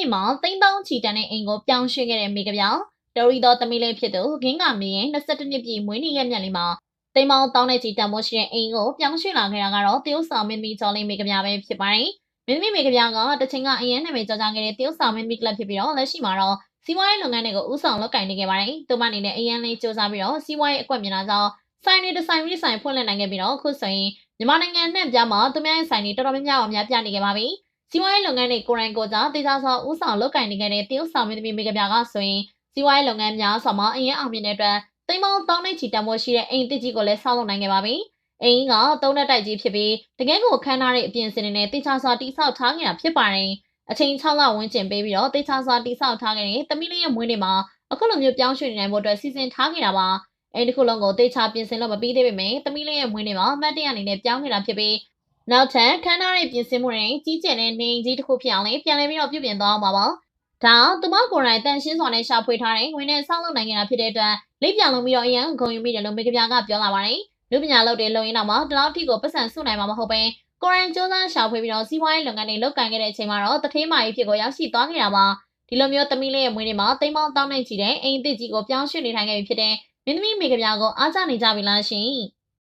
တွေမှာတိမ့်တောင်းချီတန်တဲ့အိမ်ကိုပြောင်းရွှေ့ခဲ့တဲ့မိကပြောင်တော်ရီတော်သမီးလေးဖြစ်သူဂင်းကမင်းရဲ့22နှစ်ပြည့်မွေးနေ့ရက်မြတ်လေးမှာတိမ်မောင်းတောင်းတဲ့ချီတန်မိုးရှိတဲ့အိမ်ကိုပြောင်းရွှေ့လာခဲ့တာကတော့တရုတ်ဆောင်မင်းမီကျော်လေးမိကပြောင်ပဲဖြစ်ပါတယ်။မင်းမီမိကပြောင်ကတချိန်ကအရင်နာမည်ကျော်ကြားခဲ့တဲ့တရုတ်ဆောင်မင်းမီကလပ်ဖြစ်ပြီးတော့လက်ရှိမှာတော့စီးပွားရေးလုပ်ငန်းတွေကိုဦးဆောင်လုပ်ကိုင်နေခဲ့ပါတယ်။သူမအနေနဲ့အရင်လေးစ조사ပြီးတော့စီးပွားရေးအကွက်မြင်လာကြောင်းဆိုင်တွေဒီဇိုင်းပြီးဆိုင်ဖွင့်လှစ်နိုင်ခဲ့ပြီးတော့အခုဆိုရင်မြန်မာနိုင်ငံနဲ့ပြမှာသူများရဲ့ဆိုင်တွေတော်တော်များများအောင်များပြနေခဲ့ပါပြီ။ စီးပွားရေးလုပ်ငန်းတွေကိုရိုင်းကိုကြောင့်တေချာစွာဦးဆောင်လုပ်ကိုင်နေခဲ့တဲ့တရုတ်ဆောင်မင်းသမီးမိကပြာကဆိုရင်စီးပွားရေးလုပ်ငန်းများဆိုမှအရင်အောင်မြင်တဲ့အတွက်တိမ်မောင်းတောင်းနေချီတံမိုးရှိတဲ့အိမ်တစ်ကြီးကိုလည်းဆောက်လုပ်နိုင်ခဲ့ပါပြီ။အိမ်ကသုံးတဲ့တိုက်ကြီးဖြစ်ပြီးတကယ်ကိုခန်းထားတဲ့အပြင်စင်တွေနဲ့တေချာစွာတိဆောက်ထားခဲ့တာဖြစ်ပါတယ်။အချိန်6လဝန်းကျင်ပေးပြီးတော့တေချာစွာတိဆောက်ထားခဲ့တဲ့သမီးလေးရဲ့မွေးနေ့မှာအခုလိုမျိုးပြောင်းရွှေ့နေနိုင်ဖို့အတွက်စီစဉ်ထားခဲ့တာပါ။အိမ်တစ်ခုလုံးကိုတေချာပြင်ဆင်လို့မပြီးသေးပေမဲ့သမီးလေးရဲ့မွေးနေ့မှာအမှတ်တရအနေနဲ့ပြောင်းခဲ့တာဖြစ်ပြီး နောက်ထပ်ခန်းထားတဲ့ပြင်ဆင်မှုတွေကြီးကျယ်တဲ့နေအိမ်ကြီးတစ်ခုဖြစ်အောင်လည်းပြန်လည်ပြီးတော့ပြုပြင်သွားအောင်ပါပါ။ဒါသူမကိုယ်တိုင်တန်ရှင်းစွာနဲ့ရှာဖွေထားတဲ့ငွေနဲ့ဆောက်လုပ်နိုင်ခဲ့တာဖြစ်တဲ့အတွက်လိပ်ပြန်လုံးပြီးတော့အရန်ဂုံယူမိတယ်လို့မိကပြာကပြောလာပါတယ်။လူပညာလုပ်တဲ့လုံရင်းတော့မှဒီလောက်ထိကိုပတ်စံစုနိုင်မှာမဟုတ်ပဲကိုရိုင်းစူးစမ်းရှာဖွေပြီးတော့စီးပွားရေးလုပ်ငန်းတွေလုပ်ကိုင်ခဲ့တဲ့အချိန်မှာတော့တထေးမာကြီးဖြစ်ကိုရောက်ရှိသွားခဲ့တာပါ။ဒီလိုမျိုးသမီးလေးရဲ့မွေးနေ့မှာတိမ်ပေါင်းတောင်းနိုင်ချီတဲ့အိမ်အစ်ကြီးကိုပြောင်းရွှေ့နေထိုင်ခဲ့ပြီဖြစ်တဲ့မင်းသမီးမိကပြာကိုအားကျနေကြပြီလားရှင်။